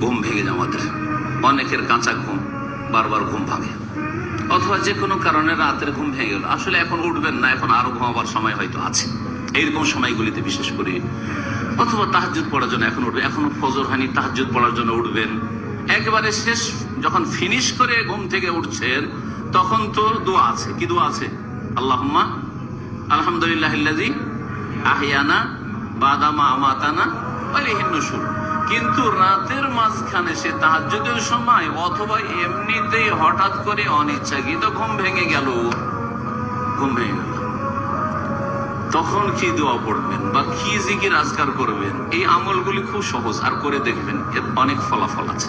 ঘুম ভেঙে যায় আমাদের। অনেকের কাঁচা ঘুম, বারবার ঘুম ভাঙে। অথবা যে কোনো কারণে রাতের ঘুম ভেঙে গেল। আসলে এখন উঠবেন না, এখন আরও ঘুমাবার সময় হয়তো আছে। এইরকম সময়গুলিতে বিশেষ করে। অথবা তাহাজুদ পড়ার জন্য এখন উঠবে। এখনও ফজর হয়নি তাহাজুদ পড়ার জন্য উঠবেন। একেবারে শেষ, যখন ফিনিশ করে ঘুম থেকে উঠছেন, তখন তো দোয়া আছে। কি দোয়া আছে? আল্লাহুম্মা আলহামদুলিল্লাহ আহিয়ানা বাদামা আমাতানা ওয়ালিহিন নুশুর। কিন্তু রাতের মাঝখানে সে তাহাজ্জুদের সময় অথবা এমনিতেই হঠাৎ করে অনিচ্ছাকৃত ঘুম ভেঙে গেল। ঘুম ভেঙে গেল। তখন কি দোয়া পড়বেন বা কি জিকির আজকার করবেন? এই আমলগুলি খুব সহজ, আর করে দেখবেন এর অনেক ফলাফল আছে।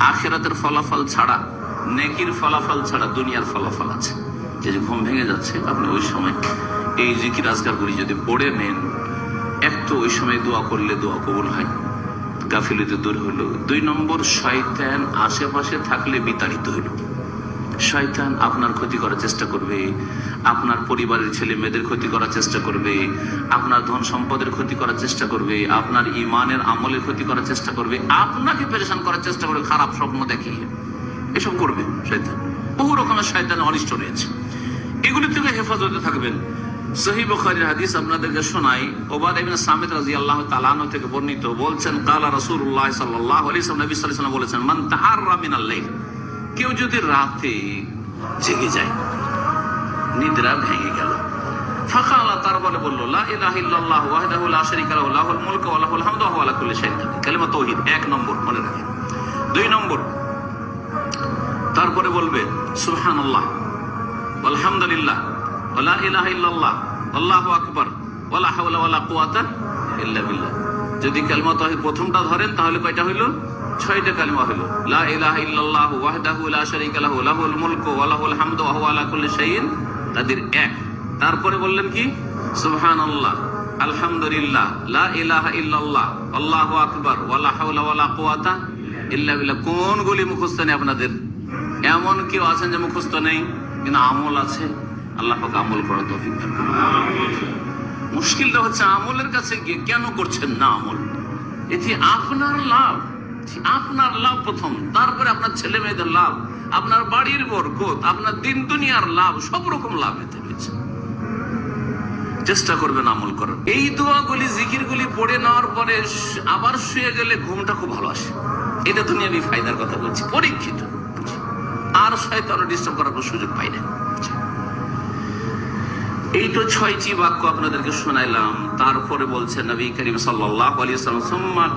আখেরাতের ফলাফল ছাড়া, নেকির ফলাফল ছাড়া দুনিয়ার ফলাফল আছে। যে যে ঘুম ভেঙে যাচ্ছে, আপনি ওই সময় এই জিকির আজকারগুলি যদি পড়ে নেন এক তো ওই সময় দোয়া করলে দোয়া কবুল হয়। গাফিলিতে দূর হইল দুই নম্বর, শয়তান আশেপাশে থাকলে বিতাড়িত হইল। শয়তান আপনার ক্ষতি করার চেষ্টা করবে, আপনার পরিবারের ছেলে মেয়েদের ক্ষতি করার চেষ্টা করবে, আপনার ধন সম্পদের ক্ষতি করার চেষ্টা করবে, আপনার ইমানের আমলের ক্ষতি করার চেষ্টা করবে, আপনাকে পেরেশান করার চেষ্টা করবে খারাপ স্বপ্ন দেখিয়ে। এসব করবে শয়তান। বহু রকমের শয়তান অনিষ্ট রয়েছে। এগুলি থেকে হেফাজতে থাকবেন। সহি বুখারীর হাদিস আপনাদেরকে শোনাই। ওবাদ ইবনে রাদিয়াল্লাহু তাআলা আনহু থেকে বর্ণিত বলছেন, কালা রাসূলুল্লাহ সাল্লাল্লাহু আলাইহি ওয়াসাল্লাম, নবী আলাইহি বলেছেন, মান তাহাররা মিনাল লাইল কেউ যদি রাতে জেগে যায়, নিদ্রা ভেঙে গেল। ফাঁকা আল্লাহ তার বলে বলল, লা ইলাহা ইল্লাল্লাহু ওয়াহদাহু লা শারীকা লাহু, লাহুল মুলকু ওয়া লাহুল হামদু ওয়া আলা কুল্লি শাইইন কালিমা তাওহীদ এক নম্বর, মনে রাখেন। দুই নম্বর, তারপরে বলবে, সুবহানাল্লাহ আলহামদুলিল্লাহ ওয়ালা ইলাহা ইল্লাল্লাহ, আল্লাহু আকবার ওয়ালা হাওলা কুওয়াতা ইল্লা বিল্লাহ। যদি কালিমা তাওহীদ প্রথমটা ধরেন, তাহলে কয়টা হইল? ছয়টা কালিমা হইল। লা ইলাহা ইল্লাল্লাহু ওয়াহদাহু লা শারীকা লাহু, লাহুল মুলকু ওয়া লাহুল হামদু ওয়া হুয়া আলা কুল্লি শাইইন, তাদের এক। তারপরে বললেন কি? সুবহানাল্লাহ, আলহামদুলিল্লাহ, লা ইলাহা ইল্লাল্লাহ, আল্লাহু আকবার ওয়ালা হাওলা ওয়ালা কুওয়াতা ইল্লা বিল্লাহ। কোনগুলি মুখস্থ নেই আপনাদের? এমন কেউ আছেন যে মুখস্থ নেই, কিন্তু আমল আছে। আল্লাহ আমল করা তৌফিক মুশকিলটা হচ্ছে আমলের কাছে গিয়ে কেন করছেন না আমল? এটি আপনার লাভ। আপনার লাভ প্রথম। তারপরে আপনার ছেলে মেয়েদের লাভ, আপনার বাড়ির বরকত, আপনার দিন দুনিয়ার লাভ, সব রকম লাভ এতে রয়েছে। চেষ্টা করবেন আমল করার। এই দোয়াগুলি, জিকিরগুলি পড়ে নেওয়ার পরে আবার শুয়ে গেলে ঘুমটা খুব ভালো আসে। এটা দুনিয়াবি ফায়দার কথা বলছি, পরীক্ষিত। আর শয়তানও ডিস্টার্ব করার সুযোগ পাই না। এই তো ছয়টি বাক্য আপনাদেরকে শোনাইলাম। তারপরে বলছেন নবী করিম ওয়াসাল্লাম, সুম্মা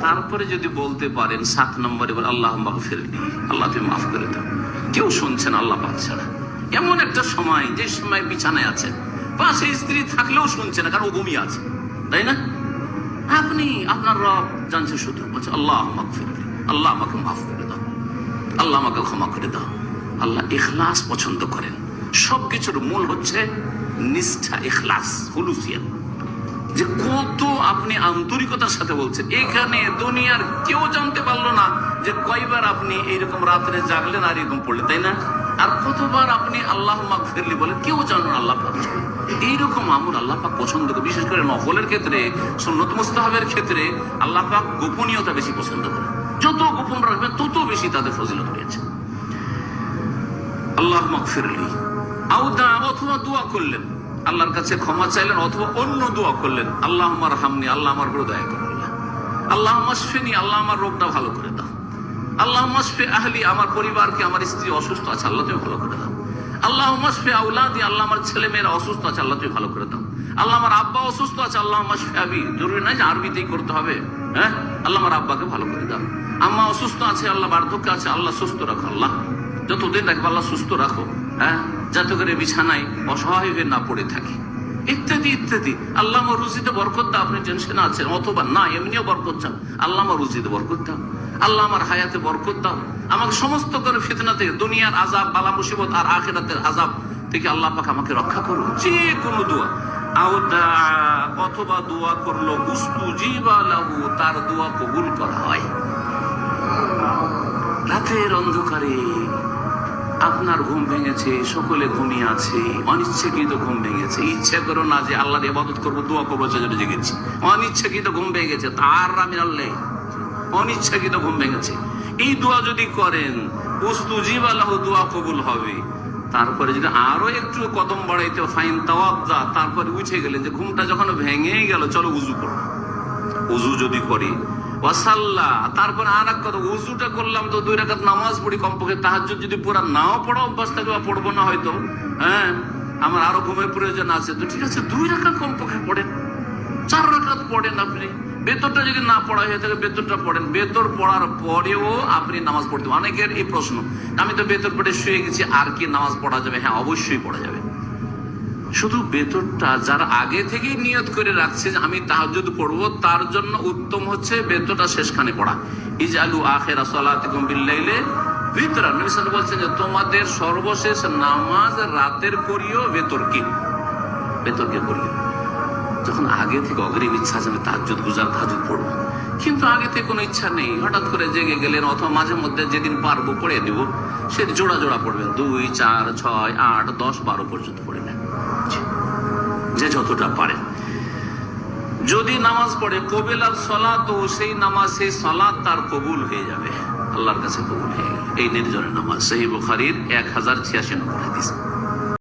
তারপরে যদি বলতে পারেন সাত নম্বরে বলে আল্লাহ মাগফিরলি আল্লাহ তুমি মাফ করে দাও। কেউ শুনছেন আল্লাহ পাক ছাড়া। এমন একটা সময়, যে সময় বিছানায় আছেন, পাশে স্ত্রী থাকলেও শুনছে না, কারণ ও আছে। তাই না? আপনি, আপনার রব জানছে শুধু, বলছে আল্লাহ মাগফিরলি আল্লাহ আমাকে মাফ করে দাও। আল্লাহ আমাকে ক্ষমা করে দাও। আল্লাহ এখলাস পছন্দ করেন। সবকিছুর মূল হচ্ছে নিষ্ঠা, ইখলাস, হুলুসিয়াত। যে কত আপনি আন্তরিকতার সাথে বলছেন, এখানে দুনিয়ার কেউ জানতে পারল না যে কয়বার আপনি এইরকম রাত্রে জাগলেন আর এরকম পড়লেন, তাই না? আর কতবার আপনি আল্লাহ মাক ফিরলি বলে কেউ জানেন আল্লাহ পাক এইরকম আমল আল্লাহ পাক পছন্দ করে, বিশেষ করে নকলের ক্ষেত্রে, সুন্নত মুস্তাহাবের ক্ষেত্রে আল্লাহ পাক গোপনীয়তা বেশি পছন্দ করে। যত গোপন রাখবেন, তত বেশি তাদের ফজিলত রয়েছে। আল্লাহ মাগফিরলি আউদা অথবা দোয়া করলেন। আল্লাহর কাছে ক্ষমা চাইলেন অথবা অন্য দোয়া করলেন। আল্লাহ আমার হামনি আল্লাহ আমার বড় দয়া করুন আল্লাহ। মাসফিনি আল্লাহ আমার রোগটা ভালো করে দাও। আল্লাহ মাসফে আহলি, আমার পরিবারকে আমার স্ত্রী অসুস্থ আছে, আল্লাহ তুমি ভালো করে দাও। আল্লাহ মাসফে আউলাদি, আল্লাহ আমার ছেলে মেয়েরা অসুস্থ আছে, আল্লাহ তুমি ভালো করে দাও। আল্লাহ আমার আব্বা অসুস্থ আছে আল্লাহ মাসফে আবি। জরুরি নয় যে আরবিতেই করতে হবে হ্যাঁ? আল্লাহ আমার আব্বাকে ভালো করে দাও। আম্মা অসুস্থ আছে, আল্লাহ বার্ধক্য আছে, আল্লাহ সুস্থ রাখো আল্লাহ। যতদিন রাখব আল্লাহ সুস্থ রাখো। হ্যাঁ? যাতে করে বিছানায় অসহায় হয়ে না পড়ে থাকে। ইত্যাদি ইত্যাদি। আল্লাহ রুজিতে বরকত দাও, আপনি টেনশনে আছেন, অথবা না, এমনিও বরকত চান। আল্লাহ রুজিতে বরকত দাও। আল্লাহ আমার হায়াতে বরকত দাও। আমাকে সমস্ত করে ফিতনা থেকে দুনিয়ার আজাব বালা মুসিবত আর আখেরাতের আজাব থেকে আল্লাহ পাক আমাকে রক্ষা করুন। যে কোনো দোয়া। অথবা দোয়া করল গুস্তু জিবা লাহু, তার দোয়া কবুল করা হয়। রাতের অন্ধকারে আপনার ঘুম ভেঙেছে, সকলে ঘুমিয়ে আছে, অনিচ্ছাকৃত ঘুম ভেঙেছে। ইচ্ছে করো না যে আল্লাহর ইবাদত করব, দোয়া করব সেজন্য জেগেছি। অনিচ্ছাকৃত ঘুম ভেঙে গেছে তার আমি আল্লাহ অনিচ্ছাকৃত ঘুম ভেঙেছে। এই দোয়া যদি করেন, উস্তুজিব আল্লাহ, দোয়া কবুল হবে। তারপরে যদি আরও একটু কদম বাড়াইতে ফাইন তাওয়াজ্জা তারপরে উঠে গেলেন যে ঘুমটা যখন ভেঙে গেল, চলো উজু করো। উজু যদি করি ওয়াসাল্লাহ তারপর আর এক কথা, উজুটা করলাম তো দুই রাকাত নামাজ পড়ি কমপক্ষে, তাহাজ্জুদ যদি পুরা নাও পড়া, অভ্যাস থাকে বা পড়ব না হয়তো হ্যাঁ? আমার আরও ঘুমের প্রয়োজন আছে, তো ঠিক আছে, দুই রাকাত কমপক্ষে পড়েন। চার রাকাত পড়েন আপনি। বেতরটা যদি না পড়া হয়ে থাকে বেতরটা পড়েন। বেতর পড়ার পরেও আপনি নামাজ পড়তে অনেকের এই প্রশ্ন, আমি তো বেতর পড়ে শুয়ে গেছি, আর কি নামাজ পড়া যাবে? হ্যাঁ অবশ্যই পড়া যাবে। শুধু বেতনটা যারা আগে থেকেই নিয়ত করে রাখছে যে আমি তাহাজুদ পড়ব, তার জন্য উত্তম হচ্ছে বেতনটা শেষখানে পড়া। ইজালু আখেরা সালাতিকুম বিল্লাইলে ভিতরা নবী সাল্লাল্লাহু বলছেন যে, তোমাদের সর্বশেষ নামাজ রাতের করিও বেতরকে বেতরকে করিও যখন আগে থেকে অগ্রিম ইচ্ছা আছে, আমি তাহাজ্জুদ গুজার তাহাজ্জুদ পড়ব। কিন্তু আগে থেকে কোনো ইচ্ছা নেই। হঠাৎ করে জেগে গেলেন, অথবা মাঝে মধ্যে যেদিন পারব পড়ে দিব, সে জোড়া জোড়া পড়বেন। দুই, চার, ছয়, আট, দশ, বারো পর্যন্ত পড়ে নেন। যে যতটা পারে। যদি নামাজ পড়ে কবিলার তো সেই নামাজ, সেই সলা তার কবুল হয়ে যাবে। আল্লাহর কাছে কবুল হয়ে গেল। এই নির্জনের নামাজ। সেই বুখারির এক হাজার ছিয়াশি নম্বর হাদিস।